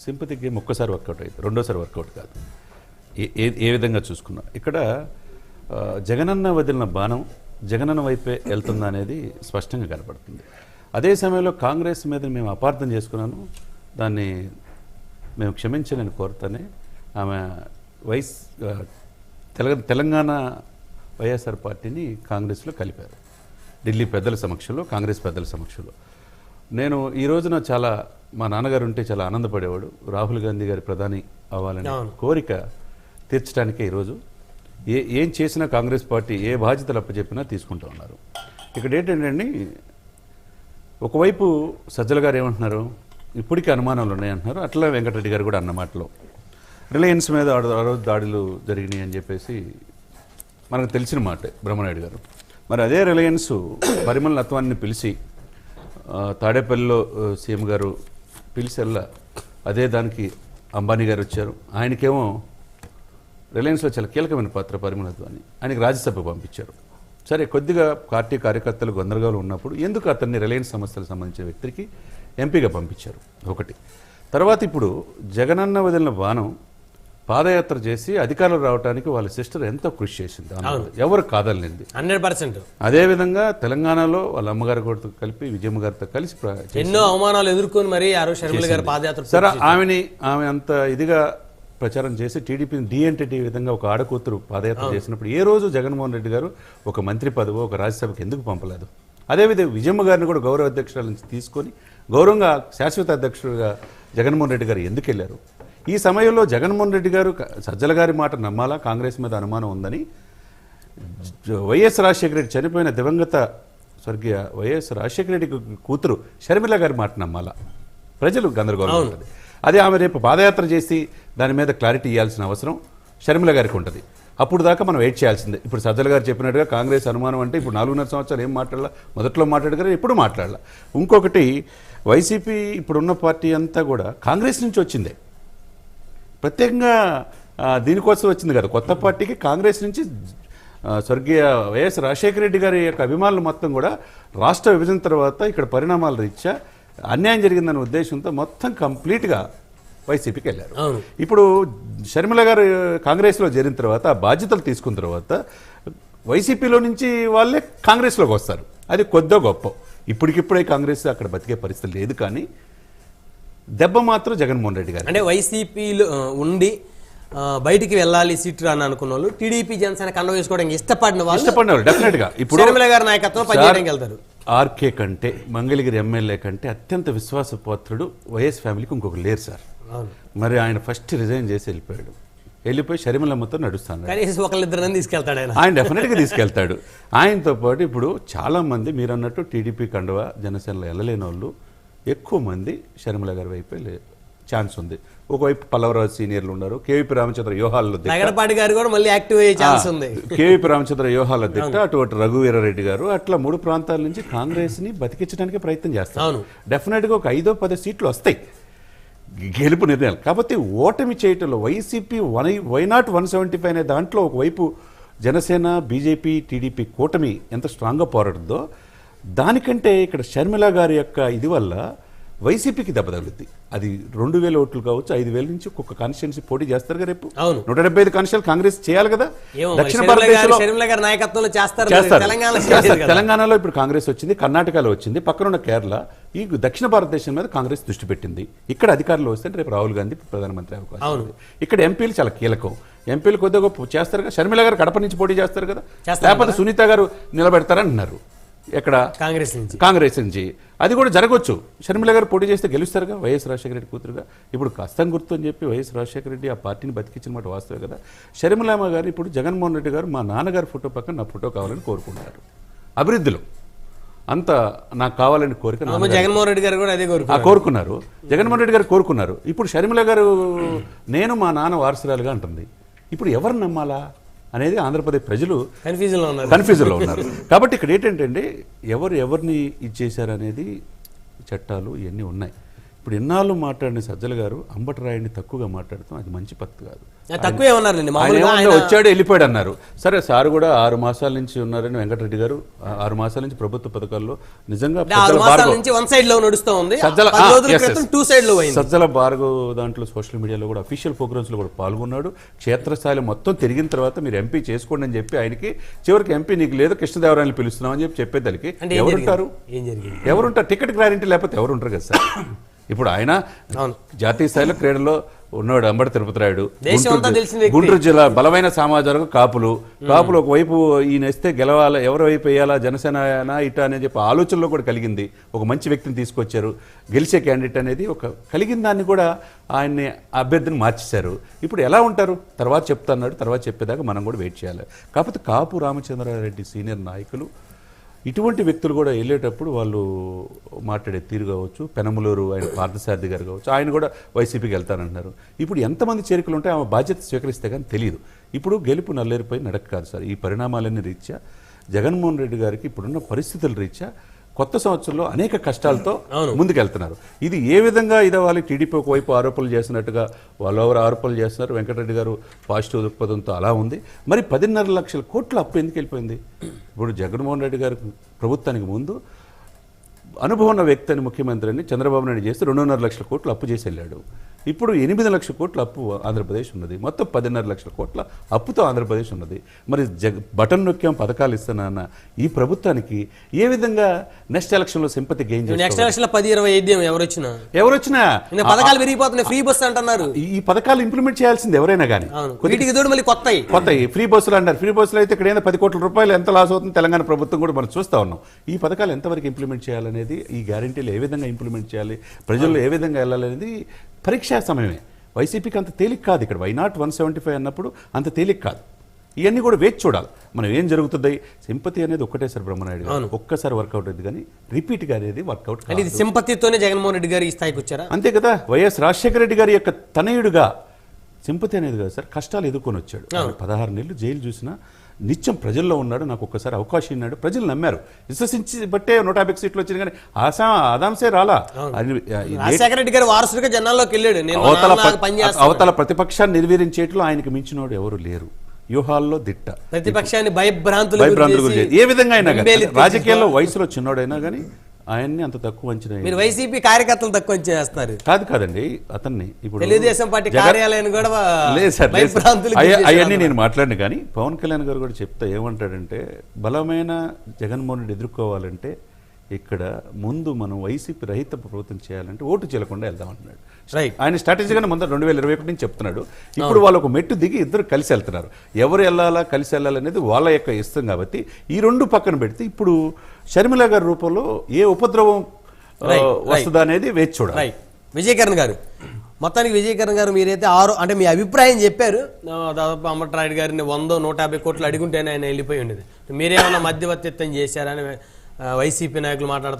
Sympathy game ఒక్కసారి work out అయింది రెండోసారి వర్కౌట్ కాదు. ఏ ఏ- విధంగా చూసుకున్నా. ఇక్కడ జగనన్న వదిలిన బాణం జగనన్న వైపే వెళ్తుందా అనేది స్పష్టంగా కనపడుతుంది. అదే సమయంలో కాంగ్రెస్ మీద మేము అపార్థం చేసుకున్నాను. దాన్ని మేము క్షమించాలని కోరుతానే ఆమె వైస్ ఆ, తెలంగాణ వైఎస్ఆర్ పార్టీని కాంగ్రెస్లో కలిపారు. ఢిల్లీ పెద్దల సమక్షంలో కాంగ్రెస్ పెద్దల సమక్షంలో. నేను ఈ రోజున చాలా మా నాన్నగారు ఉంటే చాలా ఆనందపడేవాడు. రాహుల్ గాంధీ గారి ప్రధాని అవ్వాలని కోరిక తీర్చడానికే ఈరోజు ఏ ఏం చేసినా కాంగ్రెస్ పార్టీ ఏ బాధ్యతలు అప్పచెప్పినా తీసుకుంటూ ఉన్నారు. ఇక్కడ ఏంటంటే ఒకవైపు సజ్జల గారు ఏమంటున్నారు? ఇప్పటికీ అనుమానాలు ఉన్నాయంటున్నారు అట్లా వెంకటరెడ్డి గారు కూడా అన్న మాటలో రిలయన్స్ మీద ఆ రోజు దాడులు జరిగినాయి అని చెప్పేసి మనకు తెలిసిన మాటే బ్రహ్మనాయుడు గారు. మరి అదే రిలయన్స్ పరిమళ నత్వాన్ని పిలిచి తాడేపల్లిలో సీఎం గారు పిలిచెల్లా అదే దానికి అంబానీ గారు వచ్చారు. ఆయనకేమో రిలయన్స్లో చాలా కీలకమైన పాత్ర పరిమళత్వాన్ని ఆయనకి రాజ్యసభ పంపించారు. సరే కొద్దిగా పార్టీ కార్యకర్తలు గందరగోళం ఉన్నప్పుడు ఎందుకు అతన్ని రిలయన్స్ సంస్థలకు సంబంధించిన వ్యక్తికి ఎంపీగా పంపించారు? ఒకటి. తర్వాత ఇప్పుడు జగనన్న వదిలిన బాణం పాదయాత్ర చేసి అధికారులు రావడానికి వాళ్ళ సిస్టర్ ఎంతో కృషి చేసింది. ఎవరు కాదనింది. Hundred percent. అదేవిధంగా తెలంగాణలో వాళ్ళ అమ్మగారి కూడా కలిపి విజయమ్మ గారితో కలిసి ఎన్నో అవమానాలు ఎదుర్కొని మరి ఆ రోజు షర్మిల గారి పాదయాత్ర సరే ఆమెని ఆమె అంత ఇదిగా ప్రచారం చేసి టీడీపీని డిఎన్టీటీ విధంగా ఒక ఆడకూతురు పాదయాత్ర చేసినప్పుడు ఏ రోజు జగన్మోహన్ రెడ్డి గారు ఒక మంత్రి పదవి ఒక రాజ్యసభకి ఎందుకు పంపలేదు? అదేవిధంగా విజయమ్మ గారిని కూడా గౌరవ అధ్యక్షురాల నుంచి తీసుకొని గౌరవంగా శాశ్వత అధ్యక్షుడిగా జగన్మోహన్ రెడ్డి గారు ఎందుకు వెళ్ళారు? ఈ సమయంలో జగన్మోహన్ రెడ్డి గారు సజ్జల గారి మాట నమ్మాలా? కాంగ్రెస్ మీద అనుమానం ఉందని? వైఎస్ రాజశేఖర రెడ్డి చనిపోయిన దివంగత స్వర్గీయ వైఎస్ రాజశేఖర రెడ్డి కూతురు షర్మిల గారి మాట నమ్మాలా? ప్రజలు గందరగోళం ఉంటుంది. అదే ఆమె రేపు పాదయాత్ర చేసి దాని మీద క్లారిటీ ఇవ్వాల్సిన అవసరం షర్మిల గారికి ఉంటుంది. అప్పుడు దాకా మనం వెయిట్ చేయాల్సిందే. ఇప్పుడు సజ్జల గారు చెప్పినట్టుగా కాంగ్రెస్ అనుమానం అంటే ఇప్పుడు నాలుగున్నర సంవత్సరాలు ఏం మాట్లాడాల? మొదట్లో మాట్లాడగారు ఎప్పుడు మాట్లాడాల? ఇంకొకటి వైసీపీ ఇప్పుడున్న పార్టీ అంతా కూడా కాంగ్రెస్ నుంచి వచ్చిందే. ప్రత్యేకంగా దీనికోసం వచ్చింది కదా. కొత్త పార్టీకి కాంగ్రెస్ నుంచి స్వర్గీయ వైఎస్ రాజశేఖర రెడ్డి గారి యొక్క అభిమానులు మొత్తం కూడా రాష్ట్ర విభజన తర్వాత ఇక్కడ పరిణామాల రీత్యా అన్యాయం జరిగిందనే ఉద్దేశంతో మొత్తం కంప్లీట్గా వైసీపీకి వెళ్ళారు. ఇప్పుడు షర్మిల గారు కాంగ్రెస్లో చేరిన తర్వాత ఆ బాధ్యతలు తీసుకున్న తర్వాత వైసీపీలో నుంచి వాళ్ళే కాంగ్రెస్లోకి వస్తారు. అది కొద్దో గొప్ప. ఇప్పటికిప్పుడే కాంగ్రెస్ అక్కడ బతికే పరిస్థితి లేదు కానీ దెబ్బ మాత్రం జగన్మోహన్ రెడ్డి గారు అంటే వైసీపీలో ఉండి బయటికి వెళ్ళాలి సీట్ రాని అనుకున్న వాళ్ళు టీడీపీ జనసేన కండ వేసుకోవడానికి ఇష్టపడిన వాళ్ళు డెఫినెట్గా. ఇప్పుడు షర్మిల గారి నాయకత్వం పనిచేయడానికి వెళ్తారు. ఆర్కే కంటే మంగళగిరి ఎమ్మెల్యే కంటే అత్యంత విశ్వాసపాత్రుడు వైఎస్ ఫ్యామిలీకి ఇంకొక లేరు సార్. మరి ఆయన ఫస్ట్ రిజైన్ చేసి వెళ్ళిపోయాడు. వెళ్ళిపోయి షర్మిలమ్మతో నడుస్తాను. తీసుకెళ్తాడు ఆయన. డెఫినెట్గా తీసుకెళ్తాడు. ఆయనతో పాటు ఇప్పుడు చాలా మంది మీరు అన్నట్టు టీడీపీ కండువ జనసేనలో వెళ్ళలేని వాళ్ళు ఎక్కువ మంది షర్మిల గారి వైపే ఛాన్స్ ఉంది. ఒకవైపు పల్లవరాజు సీనియర్లు ఉన్నారు. కేవీపీ రామచంద్ర వ్యూహాల్లో దిట్ట. నగరపాటి గారు కూడా మళ్ళీ యాక్టివ్ అయ్యే ఛాన్స్ ఉంది. కేవీపీ రామచంద్ర వ్యూహాల దిట్ట అటు రఘువీరారెడ్డి గారు అట్లా మూడు ప్రాంతాల నుంచి కాంగ్రెస్ని బతికించడానికి ప్రయత్నం చేస్తారు. డెఫినెట్గా ఒక ఐదో పది సీట్లు వస్తాయి. గెలుపు నిర్ణయాలు. కాకపోతే ఓటమి చేయటంలో YCP one why not one seventy five అనే దాంట్లో ఒకవైపు జనసేన బీజేపీ టీడీపీ కూటమి ఎంత స్ట్రాంగ్గా పోరాడుతుందో దానికంటే ఇక్కడ షర్మిల గారి యొక్క ఇది వల్ల వైసీపీకి దెబ్బ తగులుద్ది అది రెండు వేల ఓట్లు కావచ్చు ఐదు వేల నుంచి ఒక్కొక్క కాన్స్టిట్యున్సీ పోటీ చేస్తారు కదా రేపు. నూట డెబ్బై ఐదు కాన్స్టిట్యూల్ కాంగ్రెస్ చేయాలి కదా. దక్షిణ భారతదేశంలో నాయకత్వంలో చేస్తారు. తెలంగాణలో ఇప్పుడు కాంగ్రెస్ వచ్చింది కర్ణాటకలో వచ్చింది పక్కనున్న కేరళ ఈ దక్షిణ భారతదేశం మీద కాంగ్రెస్ దృష్టి పెట్టింది. ఇక్కడ అధికారంలో వస్తే రేపు రాహుల్ గాంధీ ప్రధానమంత్రి అవకాశం. ఇక్కడ ఎంపీలు చాలా కీలకం. ఎంపీలు కొద్దిగా చేస్తారు కదా షర్మిల గారు కడప నుంచి పోటీ చేస్తారు కదా. లేకపోతే సునీత గారు నిలబెడతారంటున్నారు ఎక్కడ? కాంగ్రెస్ నుంచి. కాంగ్రెస్ నుంచి. అది కూడా జరగవచ్చు షర్మిల గారు పోటీ చేస్తే గెలుస్తారుగా వైఎస్ రాజశేఖర రెడ్డి కూతురుగా. ఇప్పుడు కష్టం గుర్తు అని చెప్పి వైఎస్ రాజశేఖర రెడ్డి ఆ పార్టీని బతికించిన మాట వాస్తవే కదా. షర్మిలమ్మ గారు ఇప్పుడు జగన్మోహన్ రెడ్డి గారు మా నాన్నగారి ఫోటో పక్కన నా ఫోటో కావాలని కోరుకుంటారు. అభివృద్ధిలో. అంత నాకు కావాలని కోరిక జగన్మోహన్ రెడ్డి గారు కూడా అదే ఆ కోరుకున్నారు. కోరుకున్నారు. జగన్మోహన్ రెడ్డి గారు కోరుకున్నారు. ఇప్పుడు షర్మిల గారు నేను మా నాన్న వారసురాలుగా అంటుంది. ఇప్పుడు ఎవరు నమ్మాలా? అనేది ఆంధ్రప్రదేశ్ ప్రజలు కన్ఫ్యూజన్లో ఉన్నారు. కన్ఫ్యూజన్లో ఉన్నారు. కాబట్టి ఇక్కడ ఏంటంటే ఎవరు ఎవరిని ఇది చేశారనేది చట్టాలు ఇవన్నీ ఉన్నాయి. ఇప్పుడు ఎన్నాళ్ళు మాట్లాడిన సజ్జల గారు? అంబటి రాయుడిని తక్కువగా మాట్లాడతాం అది మంచి పద్ధతి కాదు. తక్కువ ఆయన వచ్చాడు వెళ్ళిపోయాడు అన్నారు. సరే సార్ కూడా ఆరు మాసాల నుంచి ఉన్నారని వెంకటరెడ్డి గారు ఆరు మాసాల నుంచి ప్రభుత్వ పథకాల్లో నిజంగా సజ్జల భార్గవ్- దాంట్లో సోషల్ మీడియాలో కూడా అఫీషియల్ ప్రోగ్రామ్స్లో కూడా పాల్గొన్నాడు. క్షేత్రస్థాయిలో మొత్తం తిరిగిన తర్వాత మీరు ఎంపీ చేసుకోండి అని చెప్పి ఆయనకి చివరికి ఎంపీ నీకు లేదు కృష్ణదేవరాయని పిలుస్తున్నాం అని చెప్పి చెప్పేదానికి ఎవరుంటారు? ఎవరుంటారు? టికెట్ గ్యారంటీ లేకపోతే ఎవరు ఉంటారు కదా సార్? ఇప్పుడు ఆయన. జాతీయ స్థాయిలో క్రీడలో ఉన్నాడు అంబటి తిరుపతి రాయుడు గుంటూరు జిల్లా బలమైన సామాజిక కాపులు. కాపులు ఒకవైపు ఈయన ఇస్తే గెలవాలా ఎవరి వైపు వేయాలా జనసేన ఇటా అని చెప్పి ఆలోచనలో కూడా కలిగింది. ఒక మంచి వ్యక్తిని తీసుకొచ్చారు. గెలిచే క్యాండిడేట్ అనేది ఒక కలిగిన దాన్ని కూడా ఆయన్ని అభ్యర్థిని మార్చేశారు. ఇప్పుడు ఎలా ఉంటారు? తర్వాత చెప్తాన్నాడు తర్వాత చెప్పేదాకా మనం కూడా వెయిట్ చేయాలి. కాకపోతే కాపు రామచంద్రారెడ్డి సీనియర్ నాయకులు ఇటువంటి వ్యక్తులు కూడా వెళ్ళేటప్పుడు వాళ్ళు మాట్లాడే తీరు కావచ్చు పెనమలూరు ఆయన పార్థసారథి గారు కావచ్చు ఆయన కూడా వైసీపీకి వెళ్తానంటున్నారు ఇప్పుడు ఎంతమంది చేరికలు ఉంటే ఆమె బాధ్యత స్వీకరిస్తే కానీ తెలియదు ఇప్పుడు గెలుపు నల్లేరిపోయి నడక కాదు సార్. ఈ పరిణామాలన్నీ రీత్యా జగన్మోహన్ రెడ్డి గారికి ఇప్పుడున్న పరిస్థితుల రీత్యా కొత్త సంవత్సరంలో అనేక కష్టాలతో ముందుకెళ్తున్నారు. ఇది ఏ విధంగా ఇదవ్వాలి? టీడీపీ ఒకవైపు ఆరోపణలు చేసినట్టుగా వాళ్ళు ఎవరు ఆరోపణలు చేస్తున్నారు? వెంకటరెడ్డి గారు పాజిటివ్ దృక్పథంతో అలా ఉంది. మరి పదిన్నర లక్షల కోట్ల అప్పు ఎందుకు వెళ్ళిపోయింది? ఇప్పుడు జగన్మోహన్ రెడ్డి గారి ప్రభుత్వానికి ముందు అనుభవం ఉన్న వ్యక్తి అని ముఖ్యమంత్రిని చంద్రబాబు నాయుడు చేస్తే రెండున్నర లక్షల కోట్లు అప్పు చేసి వెళ్ళాడు. ఇప్పుడు ఎనిమిది లక్షల కోట్ల అప్పు ఆంధ్రప్రదేశ్ ఉన్నది. మొత్తం పదిన్నర లక్షల కోట్ల అప్పుతో ఆంధ్రప్రదేశ్ ఉన్నది. మరి జగ బటన్ నొక్కాం పథకాలు ఇస్తున్నా ఈ ప్రభుత్వానికి ఏ విధంగా నెక్స్ట్ ఎలక్షన్లో సింపతి గెయిన్ నెక్స్ట్ ఎలక్షన్లో పది ఇరవై ఐదు ఎవరు వచ్చినా ఎవరు వచ్చినా పథకాలు పెరిగిపోతున్నాయి ఫ్రీ బస్ అంటున్నారు. ఈ- పథకాలు ఇంప్లిమెంట్ చేయాల్సింది ఎవరైనా కానీ అవును. వీటికి తోడు మళ్ళీ కొత్త కొత్త ఫ్రీ బస్సులు అంటారు. ఫ్రీ బస్సులు అయితే ఇక్కడ ఏందో పది కోట్ల రూపాయలు ఎంత లాస్ అవుతుంది తెలంగాణ ప్రభుత్వం కూడా మనం చూస్తా ఉన్నాం. ఈ పథకాలు ఎంతవరకు ఇంప్లిమెంట్ చేయాలనేది ఈ గ్యారంటీలు ఏ విధంగా ఇంప్లిమెంట్ చేయాలి ప్రజల్లో ఏ విధంగా వెళ్ళాలనేది పరీక్షా సమయమే. వైసీపీకి అంత తేలిక కాదు ఇక్కడ. Why not one seventy five అన్నప్పుడు అంత తేలిక కాదు. ఇవన్నీ కూడా వేచి చూడాలి. మనం ఏం జరుగుతుంది సింపతి అనేది ఒక్కటేసారి బ్రహ్మనాయుడు గారు. ఒక్కసారి వర్కౌట్ అయింది కానీ రిపీట్గా అనేది వర్కౌట్ ఇది సింపతితోనే జగన్మోహన్ రెడ్డి గారు ఈ స్థాయికి వచ్చారా? అంతే కదా. వైఎస్ రాజశేఖర రెడ్డి గారి యొక్క తనయుడుగా సింపతి అనేది కదా సార్ కష్టాలు ఎదుర్కొని వచ్చాడు. పదహారు నెలలు జైలు చూసినా నిత్యం ప్రజల్లో ఉన్నాడు నాకు ఒక్కసారి అవకాశం ఇన్నాడు. ప్రజలు నమ్మారు. విశ్వసించి బట్టే నూట యాభై సీట్లు వచ్చింది కానీ ఆశా ఆదాంశే రాలా. రెడ్డి గారు వారసుడిగా జనాల్లోకి వెళ్ళాడు. అవతల అవతల ప్రతిపక్షాన్ని నిర్వీర్యించేట్లు ఆయనకు మించినోడు ఎవరు లేరు. వ్యూహాల్లో దిట్ట. ప్రతిపక్షాన్ని భయభ్రాంతులు భయభ్రాంతులు ఏ విధంగా అయినా కానీ రాజకీయాల్లో వయసులో చిన్నోడైనా కానీ ఆయన్ని అంత తక్కువ అంచనా. మీరు వైసీపీ కార్యకర్తలు తక్కువ చేస్తారు కాదు కాదండి అతన్ని ఇప్పుడు తెలుగుదేశం పార్టీ కార్యాలయాన్ని కూడా లేదు సార్ అవన్నీ నేను మాట్లాడిన కానీ పవన్ కళ్యాణ్ గారు కూడా చెప్తా ఏమంటాడంటే బలమైన జగన్మోహన్ రెడ్డి ఎదుర్కోవాలంటే ఇక్కడ ముందు మనం వైసీపీ రహిత ప్రభుత్వం చేయాలంటే ఓటు చేయకుండా వెళ్దాం అంటున్నాడు. రైట్ ఆయన స్ట్రాటజీగానే ముందు రెండు వేల ఇరవై ఒకటి నుంచి చెప్తున్నాడు. ఇప్పుడు వాళ్ళు ఒక మెట్టు దిగి ఇద్దరు కలిసి వెళ్తున్నారు. ఎవరు వెళ్ళాలా కలిసి వెళ్ళాలనేది వాళ్ళ యొక్క ఇష్టం కాబట్టి ఈ రెండు పక్కన పెడితే ఇప్పుడు షర్మిల గారి రూపంలో ఏ ఉపద్రవం. వస్తుందా అనేది వేచి చూడాలి. విజయకరణ్ గారు. మొత్తానికి విజయకరణ్ గారు మీరైతే ఆరు అంటే మీ అభిప్రాయం చెప్పారు. దాదాపు అమ్మట్రాయుడు గారిని వందో నూట యాభై కోట్లు అడుగుంటేనే ఆయన వెళ్ళిపోయి ఉండేది. మీరేమైనా మధ్యవర్తిత్వం చేశారని వైసీపీ నాయకులు మాట్లాడుతా